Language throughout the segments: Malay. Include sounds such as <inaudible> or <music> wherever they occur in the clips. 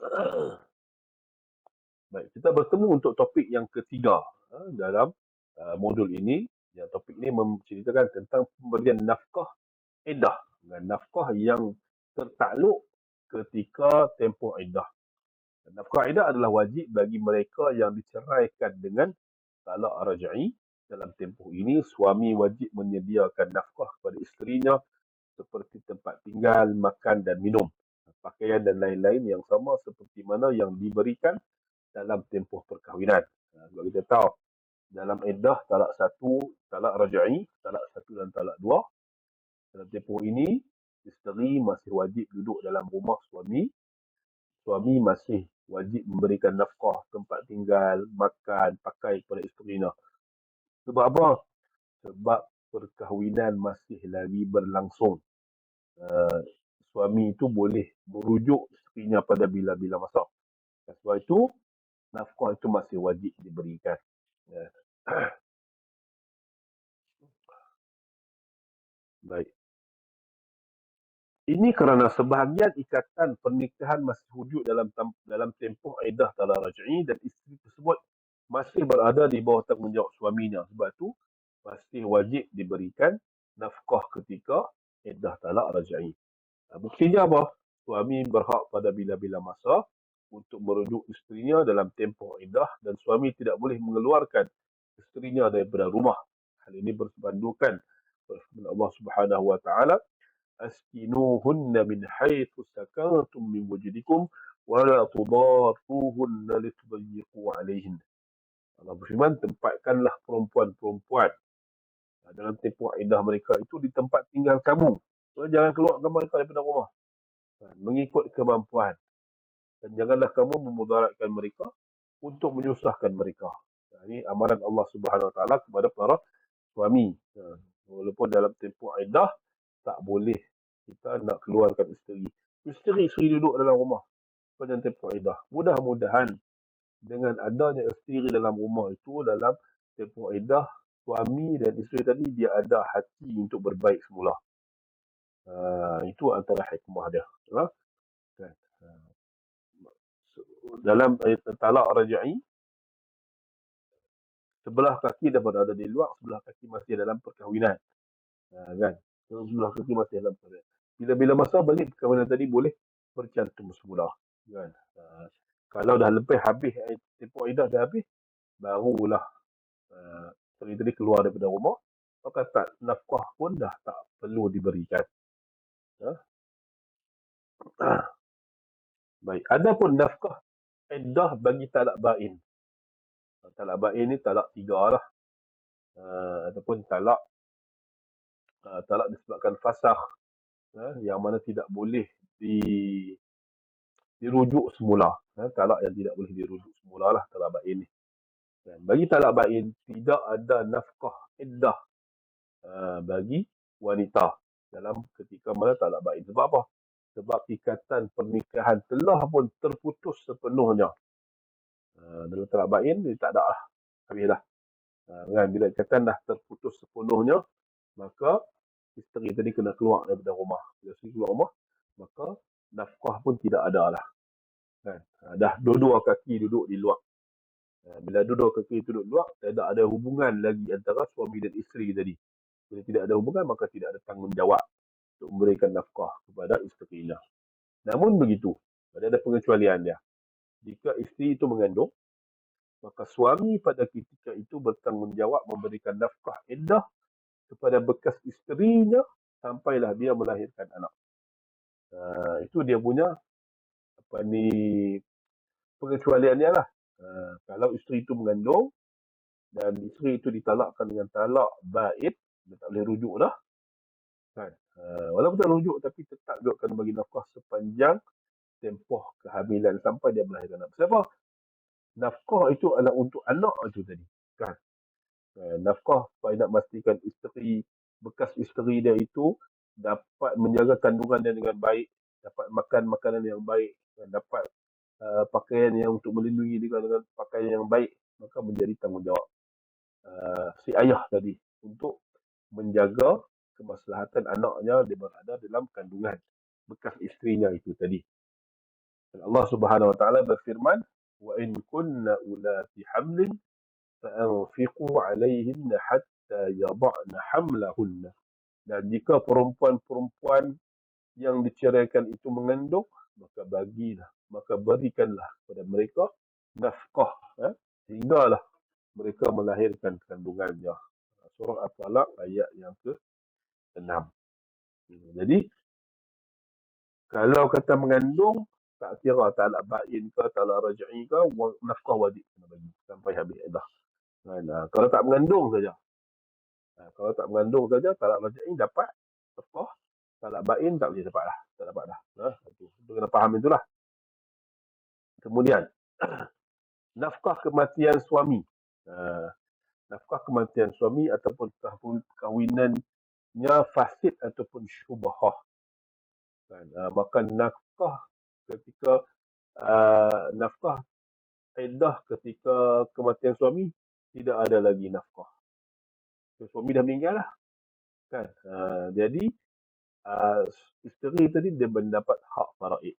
<clears throat> Baik, kita bertemu untuk topik yang ketiga ha, dalam uh, modul ini. Yang topik ini menceritakan tentang pemberian nafkah iddah. Nafkah yang tertakluk ketika tempoh iddah. Nafkah iddah adalah wajib bagi mereka yang diceraikan dengan talak raj'i. Dalam tempoh ini, suami wajib menyediakan nafkah kepada isterinya seperti tempat tinggal, makan dan minum pakaian dan lain-lain yang sama seperti mana yang diberikan dalam tempoh perkahwinan. Ha, sebab kita tahu dalam iddah talak satu, talak rajai, talak satu dan talak dua. Dalam tempoh ini, isteri masih wajib duduk dalam rumah suami. Suami masih wajib memberikan nafkah, tempat tinggal, makan, pakai kepada isterinya. Sebab apa? Sebab perkahwinan masih lagi berlangsung. Uh, suami itu boleh merujuk isterinya pada bila-bila masa. Sebab itu, nafkah itu masih wajib diberikan. Ya. <coughs> Baik. Ini kerana sebahagian ikatan pernikahan masih wujud dalam dalam tempoh edah talak raj'i dan isteri tersebut masih berada di bawah tanggungjawab suaminya. Sebab itu, masih wajib diberikan nafkah ketika edah talak raj'i. Buktinya apa? Suami berhak pada bila-bila masa untuk merujuk isterinya dalam tempoh indah dan suami tidak boleh mengeluarkan isterinya daripada rumah. Hal ini bersebandukan firman Allah Subhanahu wa taala askinuhunna min haitsu sakantum min wujdikum wa la tudarruhunna litudayyiqu alaihin. Allah berfirman tempatkanlah perempuan-perempuan dalam tempoh indah mereka itu di tempat tinggal kamu So, jangan keluarkan mereka daripada rumah. Ha, mengikut kemampuan. Dan janganlah kamu memudaratkan mereka untuk menyusahkan mereka. Ha, ini amaran Allah Subhanahu Wa Taala kepada para suami. Ha, walaupun dalam tempoh iddah, tak boleh kita nak keluarkan isteri. Isteri-isteri duduk dalam rumah pada tempoh iddah. Mudah-mudahan dengan adanya isteri dalam rumah itu, dalam tempoh iddah, suami dan isteri tadi dia ada hati untuk berbaik semula. Uh, itu antara hikmah dia. Ha? Kan? Uh, dalam ayat talak raja'i, sebelah kaki dah berada di luar, sebelah kaki masih dalam perkahwinan. Uh, kan? Sebelah kaki masih dalam perkahwinan. Bila-bila masa balik perkahwinan tadi boleh bercantum semula. Kan? Kalau dah lebih habis, tempoh idah dah habis, barulah uh, tadi keluar daripada rumah, maka tak nafkah pun dah tak perlu diberikan. Ha? Baik, ada pun nafkah iddah bagi talak bain. Talak bain ni talak tiga lah. Uh, ataupun talak uh, talak disebabkan fasakh uh, yang mana tidak boleh di dirujuk semula. Uh, talak yang tidak boleh dirujuk semula lah talak bain ni. Dan bagi talak bain tidak ada nafkah iddah uh, bagi wanita dalam ketika mana tak nak baik. Sebab apa? Sebab ikatan pernikahan telah pun terputus sepenuhnya. Uh, dalam talak bain, dia tak ada lah. Habis dah. Uh, kan? Bila ikatan dah terputus sepenuhnya, maka isteri tadi kena keluar daripada rumah. Bila isteri keluar rumah, maka nafkah pun tidak ada lah. Kan? Uh, dah dua-dua kaki duduk di luar. Bila dua-dua kaki duduk di luar, tidak ada hubungan lagi antara suami dan isteri tadi. Bila tidak ada hubungan, maka tidak ada tanggungjawab untuk memberikan nafkah kepada isterinya. Namun begitu, ada pengecualian dia. Jika isteri itu mengandung, maka suami pada ketika itu bertanggungjawab memberikan nafkah iddah kepada bekas isterinya sampailah dia melahirkan anak. Uh, itu dia punya apa ni pengecualiannya lah. Uh, kalau isteri itu mengandung dan isteri itu ditalakkan dengan talak baik, dia tak boleh rujuk dah. Kan? Uh, walaupun tak rujuk tapi tetap juga kena bagi nafkah sepanjang tempoh kehamilan sampai dia melahirkan anak. Sebab nafkah itu adalah untuk anak itu tadi. Kan? Uh, nafkah supaya nak memastikan isteri, bekas isteri dia itu dapat menjaga kandungan dia dengan baik, dapat makan makanan yang baik, dan dapat uh, pakaian yang untuk melindungi dia dengan pakaian yang baik, maka menjadi tanggungjawab uh, si ayah tadi untuk menjaga kemaslahatan anaknya dia berada dalam kandungan bekas isterinya itu tadi. Dan Allah Subhanahu Wa Taala berfirman, "Wa in kunna ulati hamlin fa'anfiqu 'alayhinna hatta yada'na hamlahunna." Dan jika perempuan-perempuan yang diceraikan itu mengandung, maka bagilah, maka berikanlah kepada mereka nafkah eh, sehinggalah mereka melahirkan kandungannya. Surah At-Talaq ayat yang ke-6. Jadi, kalau kata mengandung, tak kira tak nak bain ke, tak nak rajai ke, nafkah wajib kena bagi sampai habis edah. Kan? Kalau tak mengandung saja. Ha, kalau tak mengandung saja, tak nak rajai dapat nafkah. Tak nak bain, tak boleh dapat lah. Tak dapat dah. Ha, itu. itu kena faham itulah. Kemudian, <clears throat> nafkah kematian suami. Ha, nafkah kematian suami ataupun kahwinannya fasid ataupun syubhah. Kan? Uh, maka nafkah ketika uh, nafkah edah ketika kematian suami tidak ada lagi nafkah. So, suami dah meninggal lah. Kan? Uh, jadi uh, isteri tadi dia mendapat hak faraid.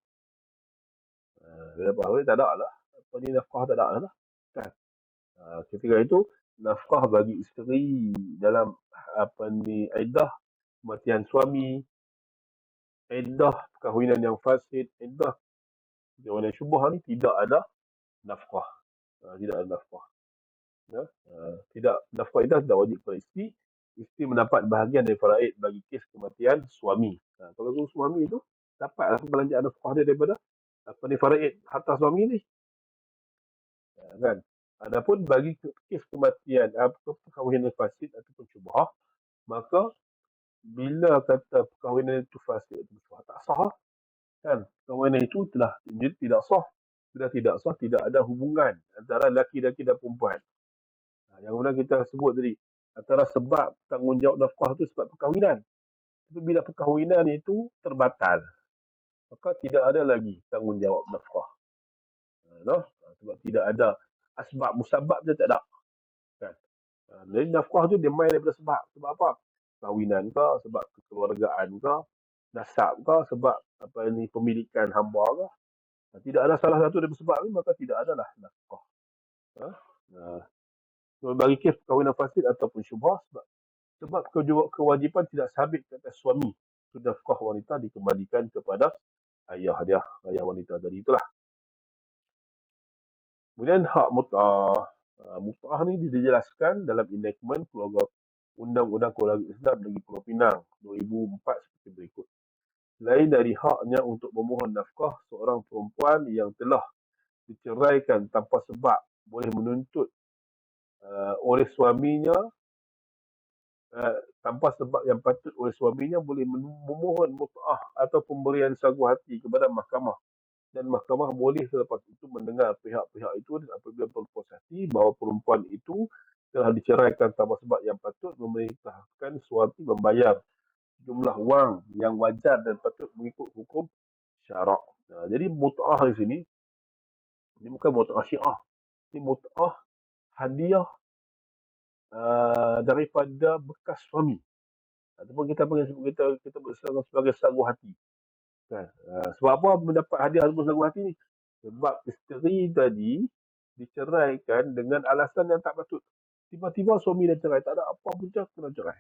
Uh, dia dapat faraid tak ada lah. Apa ni nafkah tak ada lah. Kan? Uh, ketika itu nafkah bagi isteri dalam apa ni iddah kematian suami iddah perkahwinan yang fasid iddah perkahwinan syubah ni tidak ada nafkah. Uh, tidak ada nafkah. Ya uh, tidak nafkah itu tidak wajib kepada isteri. Isteri mendapat bahagian dari faraid bagi kes kematian suami. Uh, kalau suami itu dapatlah belanjaan nafkah dia daripada apa ni faraid harta suami ni. Uh, kan Adapun bagi kes kematian atau perkahwinan fasid ataupun syubhah, maka bila kata perkahwinan itu fasid atau syubhah, tak sah. Kan? Perkahwinan itu telah tidak sah. Sudah tidak sah, tidak ada hubungan antara lelaki-lelaki dan perempuan. Nah, yang mana kita sebut tadi, antara sebab tanggungjawab nafkah itu sebab perkahwinan. Tapi bila perkahwinan itu terbatal, maka tidak ada lagi tanggungjawab nafkah. Nah, sebab tidak ada asbab musabab dia tak ada. Kan? Ha, jadi nafkah tu dia main daripada sebab. Sebab apa? Kahwinan ke, sebab kekeluargaan ke, nasab ke, sebab apa ini pemilikan hamba ke. Ha, tidak ada salah satu daripada sebab ni, maka tidak adalah nafkah. Ha? Ha. bagi kes perkahwinan fasid ataupun syubhah, sebab, sebab kewajipan tidak sabit kata suami. Sudah nafkah wanita dikembalikan kepada ayah dia, ayah wanita tadi itulah. Kemudian hak mut'ah. Uh, mut'ah ni dijelaskan dalam enactment keluarga Undang-Undang Keluarga Islam Negeri Pulau Pinang 2004 seperti berikut. Lain dari haknya untuk memohon nafkah seorang perempuan yang telah diceraikan tanpa sebab boleh menuntut uh, oleh suaminya uh, tanpa sebab yang patut oleh suaminya boleh memohon mut'ah atau pemberian sagu hati kepada mahkamah dan mahkamah boleh selepas itu mendengar pihak-pihak itu apabila berpuas hati bahawa perempuan itu telah diceraikan tanpa sebab yang patut memerintahkan suami membayar jumlah wang yang wajar dan patut mengikut hukum syarak. Nah, jadi mut'ah di sini ini bukan mut'ah syiah. Ini mut'ah hadiah uh, daripada bekas suami. Ataupun kita panggil kita kita sebagai sagu hati. Uh, sebab apa mendapat hadiah Albus Lagu Hati ni? Sebab isteri tadi diceraikan dengan alasan yang tak patut. Tiba-tiba suami dah cerai. Tak ada apa pun cak kena cerai.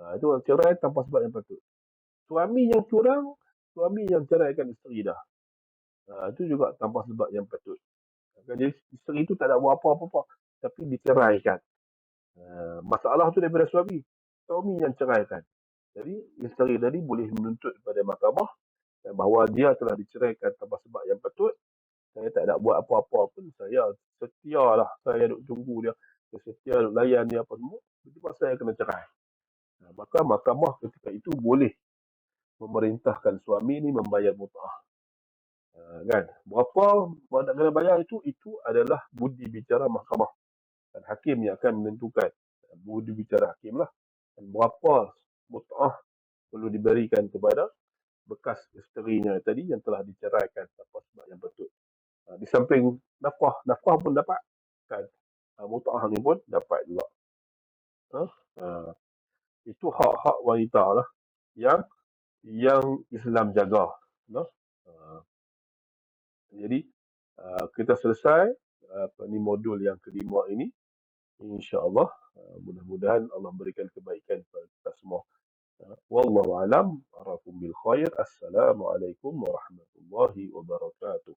Nah, itu cerai tanpa sebab yang patut. Suami yang curang, suami yang ceraikan isteri dah. Nah, itu juga tanpa sebab yang patut. Jadi isteri itu tak ada buat apa-apa. Tapi diceraikan. Uh, masalah tu daripada suami. Suami yang ceraikan. Jadi isteri tadi boleh menuntut kepada mahkamah bahawa dia telah diceraikan tanpa sebab yang patut. Saya tak nak buat apa-apa pun. Saya setia lah. Saya duduk tunggu dia. Saya setia duduk layan dia apa semua. Tiba-tiba saya kena cerai. Nah, maka mahkamah ketika itu boleh memerintahkan suami ni membayar mut'ah. Uh, kan? Berapa nak kena bayar itu, itu adalah budi bicara mahkamah. Dan hakim yang akan menentukan. Budi bicara hakim lah. Dan berapa mut'ah perlu diberikan kepada bekas isterinya tadi yang telah diceraikan tanpa sebab yang betul. Ha, di samping nafkah, nafkah pun dapat kan. Ha, mut'ah ni pun dapat juga. Ha? Ha. Itu hak-hak wanita lah yang yang Islam jaga. No? Ha. Jadi uh, kita selesai uh, apa ni modul yang kelima ini. InsyaAllah uh, mudah-mudahan Allah berikan kebaikan kepada kita semua. والله أعلم أراكم بالخير السلام عليكم ورحمة الله وبركاته.